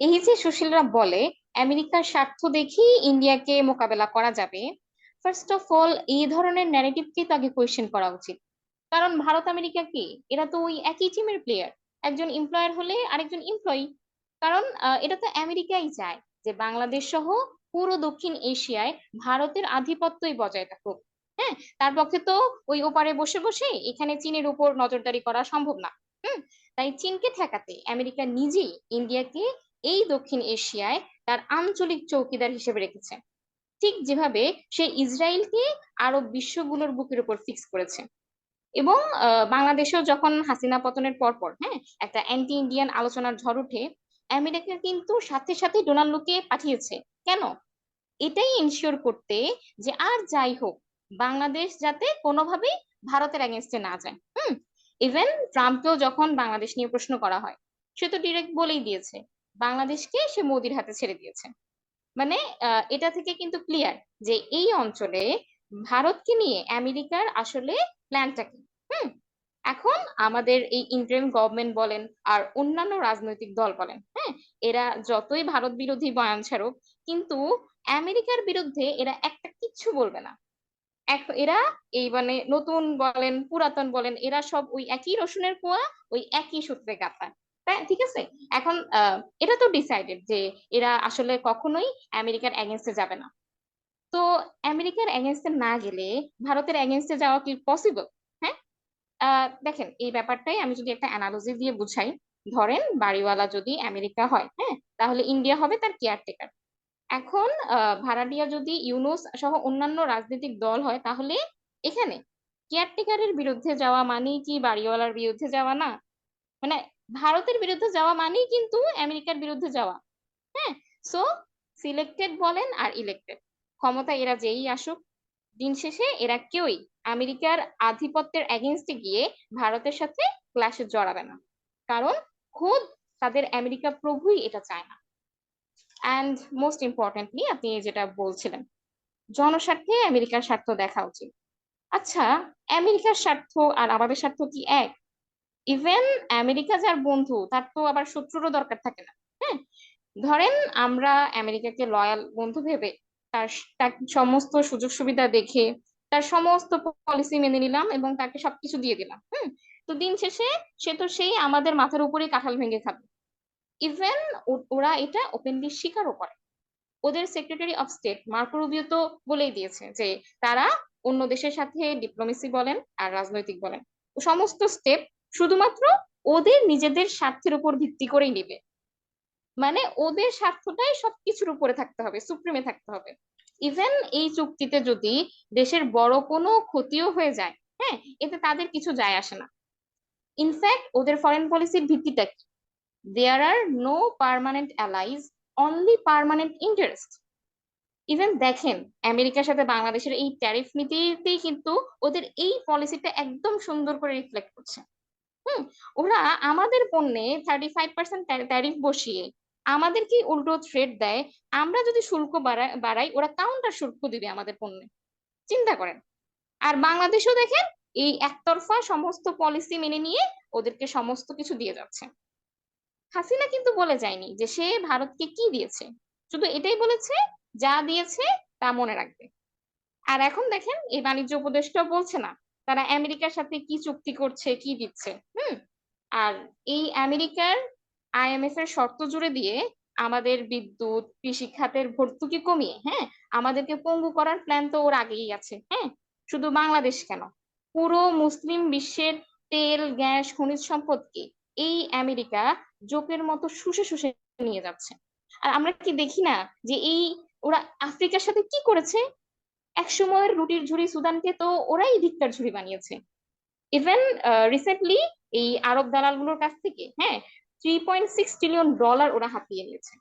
এই যে সুশীলরা বলে, আমেরিকার স্বার্থ দেখেই ইন্ডিয়াকে মোকাবেলা করা যাবে। ফার্স্ট অফ অল এই ধরনের ন্যারেটিভকে তো আগে কোয়েশ্চেন করা উচিত। কারণ ভারত, আমেরিকা কি? এরা তো ওই একই টিমের প্লেয়ার একজন এমপ্লয়ার হলে আরেকজন এমপ্লয়ি কারণ এটা তো আমেরিকাই চায় যে বাংলাদেশ সহ পুরো দক্ষিণ এশিয়ায় ভারতের আধিপত্যই বজায় থাকুক। হ্যাঁ তার পক্ষে তো ওই ওপারে বসে বসে এখানে চীনের উপর নজরদারি করা সম্ভব না। হুম, তাই চীনকে ঠেকাতে আমেরিকা নিজেই ইন্ডিয়াকে এই দক্ষিণ এশিয়ায় তার আঞ্চলিক চৌকিদার হিসেবে রেখেছে। ঠিক যেভাবে সে ইসরায়েলকে আরব বিশ্বগুলোর বুকের উপর ফিক্স করেছে। এবং বাংলাদেশেও যখন হাসিনা পতনের পরপর হ্যাঁ একটা অ্যান্টি ইন্ডিয়ান আলোচনার ঝড় উঠে, আমেরিকা কিন্তু সাথে সাথে ডোনাল্ডোকে পাঠিয়েছে। কেন? এটাই ইনশিওর করতে যে আর যাই হোক, বাংলাদেশ যাতে কোনোভাবেই ভারতের এগেনস্টে না যায়। হুম ইভেন ট্রাম্পকেও যখন বাংলাদেশ নিয়ে প্রশ্ন করা হয়, সে তো ডিরেক্ট বলেই দিয়েছে। বাংলাদেশকে সে মোদির হাতে ছেড়ে দিয়েছে। মানে এটা থেকে কিন্তু ক্লিয়ার যে এই অঞ্চলে ভারতকে নিয়ে আমেরিকার আসলে প্ল্যানটা কি? হুম? এখন আমাদের এই ইন্টারিম গভর্নমেন্ট বলেন আর অন্যান্য রাজনৈতিক দল বলেন হ্যাঁ? এরা যতই ভারত বিরোধী বয়ান ছাড়ুক, কিন্তু আমেরিকার বিরুদ্ধে এরা একটা কিচ্ছু বলবে না। এরা এই মানে নতুন বলেন, পুরাতন বলেন, এরা সব ওই একই রসুনের কোয়া, ওই একই সূত্রে গাঁথা। তাই ঠিক আছে। এখন এটা তো ডিসাইডেড যে এরা আসলে কখনোই আমেরিকার এগেনস্টে যাবে না। তো আমেরিকার এগেনস্টে না গেলে ভারতের এগেনস্টে যাওয়া কি পসিবল হ্যাঁ? দেখেন এই ব্যাপারটাই আমি যদি একটা অ্যানালজি দিয়ে বুঝাই ধরেন বাড়িওয়ালা যদি আমেরিকা হয় হ্যাঁ তাহলে ইন্ডিয়া হবে তার কেয়ারটেকার এখন আহ, ভাড়াটিয়া যদি ইউনুস সহ অন্যান্য রাজনৈতিক দল হয় তাহলে এখানে কেয়ারটেকারের বিরুদ্ধে যাওয়া মানেই কি বাড়িওয়ালার বিরুদ্ধে যাওয়া না? মানে ভারতের বিরুদ্ধে যাওয়া মানেই কিন্তু আমেরিকার বিরুদ্ধে যাওয়া। হ্যাঁ সো সিলেক্টেড বলেন আর ইলেক্টেড ক্ষমতা এরা যেই আসুক, দিন শেষে এরা কেউই আমেরিকার আধিপত্যের এগেনস্টে গিয়ে ভারতের সাথে ক্লাসে জড়াবে না। কারণ খোদ তাদের আমেরিকা প্রভুই এটা চায় না। অ্যান্ড মোস্ট ইম্পর্টেন্টলি আপনি যেটা বলছিলেন, জনস্বার্থে আমেরিকার স্বার্থ দেখা উচিত। আচ্ছা আমেরিকার স্বার্থ আর আমাদের স্বার্থ কি এক? ইভেন আমেরিকা যার বন্ধু, তার তো আবার শত্রুরও দরকার থাকে না হ্যাঁ? ধরেন আমরা আমেরিকাকে লয়াল বন্ধু ভেবে তার সমস্ত সুযোগ সুবিধা দেখে, তার সমস্ত পলিসি মেনে নিলাম এবং তাকে সবকিছু দিয়ে দিলাম, হুম? তো দিন শেষে সে তো সেই আমাদের মাথার উপরেই কাঁঠাল ভেঙে খাবে। ইভেন ওরা এটা ওপেনলি স্বীকারও করে। ওদের secretary of state Marco Rubio তো বলেই দিয়েছে যে তারা অন্য দেশের সাথে ডিপ্লোমেসি বলেন আর রাজনৈতিক বলেন সমস্ত স্টেপ শুধুমাত্র ওদের নিজেদের স্বার্থের উপর ভিত্তি করেই নেবে। মানে ওদের স্বার্থটাই সবকিছুর উপরে থাকতে হবে, সুপ্রিমে থাকতে হবে। ইভেন এই চুক্তিতে যদি দেশের বড় কোনো ক্ষতিও হয়ে যায় হ্যাঁ এতে তাদের কিছু যায় আসে না। ইনফ্যাক্ট ওদের ফরেন পলিসির ভিত্তিটা কি? There are no permanent allies only permanent interest even দেখেন, আমেরিকার সাথে বাংলাদেশের এই ট্যারিফ নীতিতেই কিন্তু ওদের এই পলিসিটা একদম সুন্দর করে রিফ্লেক্ট করছে। হুম, ওরা আমাদের পণ্যে থার্টি ফাইভ পার্সেন্ট ট্যারিফ বসিয়ে আমাদেরকে উল্টো থ্রেট দেয়। আমরা যদি শুল্ক বাড়াই, ওরা কাউন্টার শুল্ক দিবে আমাদের পণ্যে। চিন্তা করেন। আর বাংলাদেশও দেখেন, এই একতরফা সমস্ত পলিসি মেনে নিয়ে ওদেরকে সমস্ত কিছু দিয়ে যাচ্ছে। হাসিনা কিন্তু বলে যায়নি যে সে ভারতকে কি দিয়েছে। শুধু এটাই বলেছে, যা দিয়েছে তা মনে রাখবে। আর এখন দেখেন, এই বাণিজ্য উপদেষ্টা বলছে না তারা আমেরিকার সাথে কি চুক্তি করছে, কি দিচ্ছে, হুম? আর এই আমেরিকার আইএমএফ এর শর্ত জুড়ে দিয়ে আমাদের বিদ্যুৎ কৃষি খাতের ভর্তুকি কমিয়ে হ্যাঁ? আমাদেরকে পঙ্গু করার প্ল্যান তো ওর আগেই আছে হ্যাঁ? শুধু বাংলাদেশ কেন? পুরো মুসলিম বিশ্বের তেল, গ্যাস, খনিজ সম্পদকে এই আমেরিকা জোকের মতো শুষে শুষে নিয়ে যাচ্ছে। আর আমরা কি দেখি না যে এই ওরা আফ্রিকার সাথে কি করেছে? এক সময়ের রুটির ঝুড়ি সুদানকে তো ওরাই ভিক্ষার ঝুড়ি বানিয়েছে। ইভেন রিসেন্টলি এই আরব দালালগুলোর কাছ থেকে হ্যাঁ three point six trillion dollar ওরা হাতিয়ে নিয়েছে।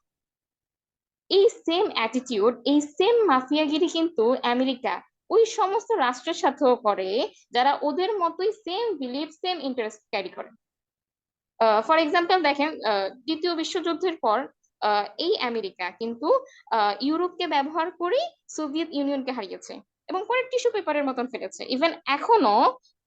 এই সেম অ্যাটিটিউড এই সেম মাফিয়াগিরি কিন্তু আমেরিকা ওই সমস্ত রাষ্ট্রের সাথেও করে, যারা ওদের মতোই same believe same interest carry করে। ফর এক্সাম্পল দেখেন দ্বিতীয় বিশ্বযুদ্ধের পর এই আমেরিকা কিন্তু ইউরোপকে ব্যবহার করেই সোভিয়েত ইউনিয়নকে হারিয়েছে এবং পরে টিস্যু পেপারের মতন ফেলেছে। ইভেন এখনও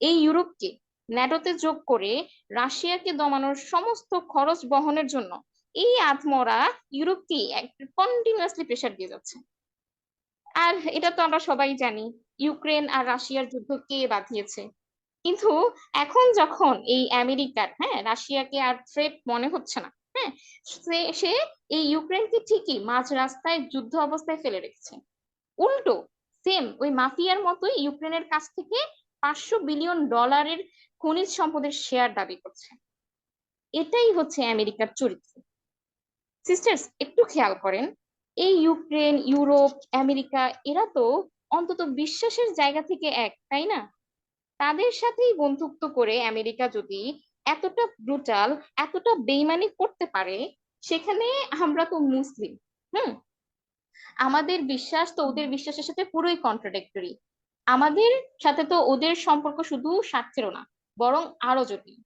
এই ইউরোপকে ন্যাটোতে যোগ করে রাশিয়াকে দমানোর সমস্ত খরচ বহনের জন্য এই আত্মরা ইউরোপকে কন্টিনিউয়াসলি প্রেসার দিয়ে যাচ্ছে। আর এটা তো আমরা সবাই জানি, ইউক্রেন আর রাশিয়ার যুদ্ধ কে বাঁধিয়েছে? কিন্তু এখন যখন এই আমেরিকার হ্যাঁ রাশিয়াকে আর থ্রেট মনে হচ্ছে না হ্যাঁ? সে সে এই ইউক্রেনকে ঠিকই মাঝ রাস্তায় যুদ্ধ অবস্থায় ফেলে রেখেছে। উল্টো সেম ওই মাফিয়ার মতোই ইউক্রেনের কাছ থেকে পাঁচশো বিলিয়ন ডলারের খনিজ সম্পদের শেয়ার দাবি করছে। এটাই হচ্ছে আমেরিকার চরিত্র। সিস্টার্স একটু খেয়াল করেন, এই ইউক্রেন, ইউরোপ, আমেরিকা, এরা তো অন্তত বিশ্বাসের জায়গা থেকে এক, তাই না? তাদের সাথেই বন্ধুত্ব করে আমেরিকা যদি এতটা ব্রুটাল এতটা বেইমানি করতে পারে, সেখানে আমরা তো মুসলিম, হুম? আমাদের বিশ্বাস তো ওদের বিশ্বাসের সাথে পুরোই কন্ট্রাডিক্টরি আমাদের সাথে তো ওদের সম্পর্ক শুধু স্বার্থেরও না, বরং আরও জটিল।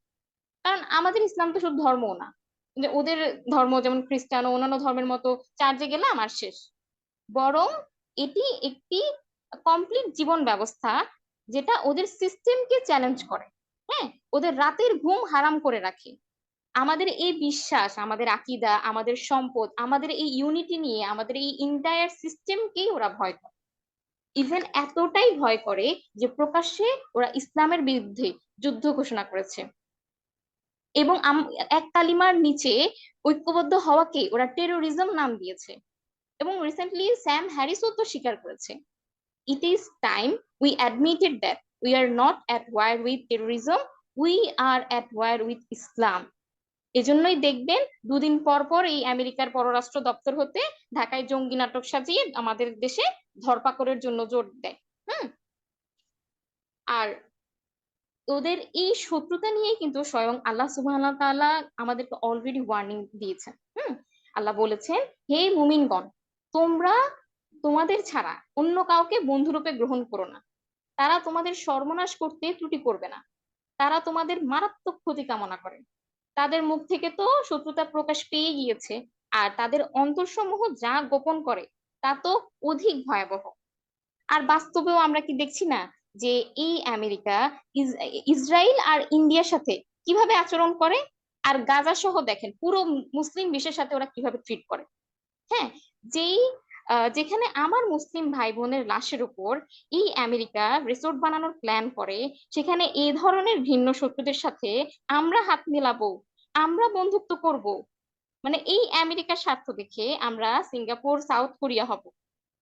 কারণ আমাদের ইসলাম তো শুধু ধর্মও না। ওদের ধর্ম যেমন খ্রিস্টান ও অন্যান্য ধর্মের মতো চার্জে গেলাম আর শেষ। বরং এটি একটি কমপ্লিট জীবন ব্যবস্থা যেটা ওদের সিস্টেমকে চ্যালেঞ্জ করে। হ্যাঁ ওদের রাতের ঘুম হারাম করে রাখে। আমাদের এই বিশ্বাস, আমাদের আকিদা, আমাদের সম্পদ, আমাদের এই ইউনিটি নিয়ে, আমাদের এই ইন্টায়ার সিস্টেমকেই ওরা ভয় করে। ইভেন এতটাই ভয় করে যে প্রকাশ্যে ওরা ইসলামের বিরুদ্ধে যুদ্ধ ঘোষণা করেছে। এবং এক কালিমার নিচে ঐক্যবদ্ধ হওয়াকে ওরা টেরোরিজম নাম দিয়েছে। এবং রিসেন্টলি স্যাম হ্যারিসও তো স্বীকার করেছে। It is time we admitted that we are not at war with terrorism, we are at war with islam. এজন্যই দেখবেন, দুদিন পর পর এই আমেরিকার পররাষ্ট্র দপ্তর হতে ঢাকায় জঙ্গি নাটক সাজিয়ে আমাদের দেশে ধরপাকড়ের জন্য জোর দেয়। হুম? আর ওদের এই শত্রুতা নিয়ে কিন্তু স্বয়ং আল্লাহ ওয়া তাআলা আমাদেরকে অলরেডি ওয়ার্নিং দিয়েছেন। হুম? আল্লাহ বলেছেন, হে মুমিনগণ, তোমরা তোমাদের ছাড়া অন্য কাউকে বন্ধুরূপে গ্রহণ করো না। তারা তোমাদের সর্বনাশ করতে ত্রুটি করবে না। তারা তোমাদের মারাত্মক ক্ষতি কামনা করে। তাদের মুখ থেকে তো শত্রুতা প্রকাশ পেয়ে গিয়েছে, আর তাদের অন্তরসমূহ যা গোপন করে, তা তো অধিক ভয়াবহ। আর বাস্তবেও আমরা কি দেখছি না যে এই আমেরিকা ইস- ইসরায়েল আর ইন্ডিয়ার সাথে কীভাবে আচরণ করে? আর গাজা সহ দেখেন, পুরো মুসলিম বিশ্বের সাথে ওরা কীভাবে ট্রিট করে? হ্যাঁ যেই যেখানে আমার মুসলিম ভাই বোনের লাশের উপর এই আমেরিকা রিসোর্ট বানানোর প্ল্যান করে, সেখানে এই ধরনের ভিন্ন শত্রুদের সাথে আমরা হাত মিলাবো, আমরা বন্ধুত্ব করব। মানে এই আমেরিকার স্বার্থ দেখে আমরা সিঙ্গাপুর, সাউথ কোরিয়া হব।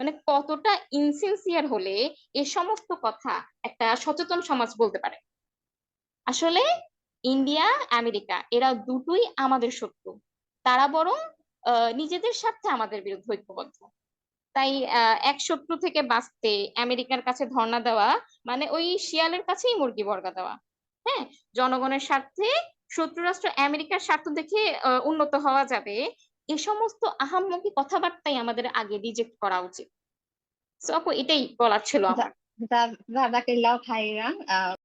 মানে কতটা ইনসিনসিয়ার হলে এ সমস্ত কথা একটা সচেতন সমাজ বলতে পারে। আসলে ইন্ডিয়া, আমেরিকা, এরা দুটোই আমাদের শত্রু। তারা বরং নিজেদের স্বার্থে আমাদের বিরুদ্ধে ঐক্যবদ্ধ। তাই এক শত্রু থেকে বাঁচতে আমেরিকার কাছে ধর্ণা দেওয়া মানে ওই শিয়ালের কাছেই মুরগি বর্গা দেওয়া। হ্যাঁ? জনগণের স্বার্থে শত্রু রাষ্ট্র আমেরিকার স্বার্থ দেখে উন্নত হওয়া যাবে, এ সমস্ত আহাম্মকি কথাবার্তাই আমাদের আগে রিজেক্ট করা উচিত। সো আপু, এটাই বলার ছিল আমার।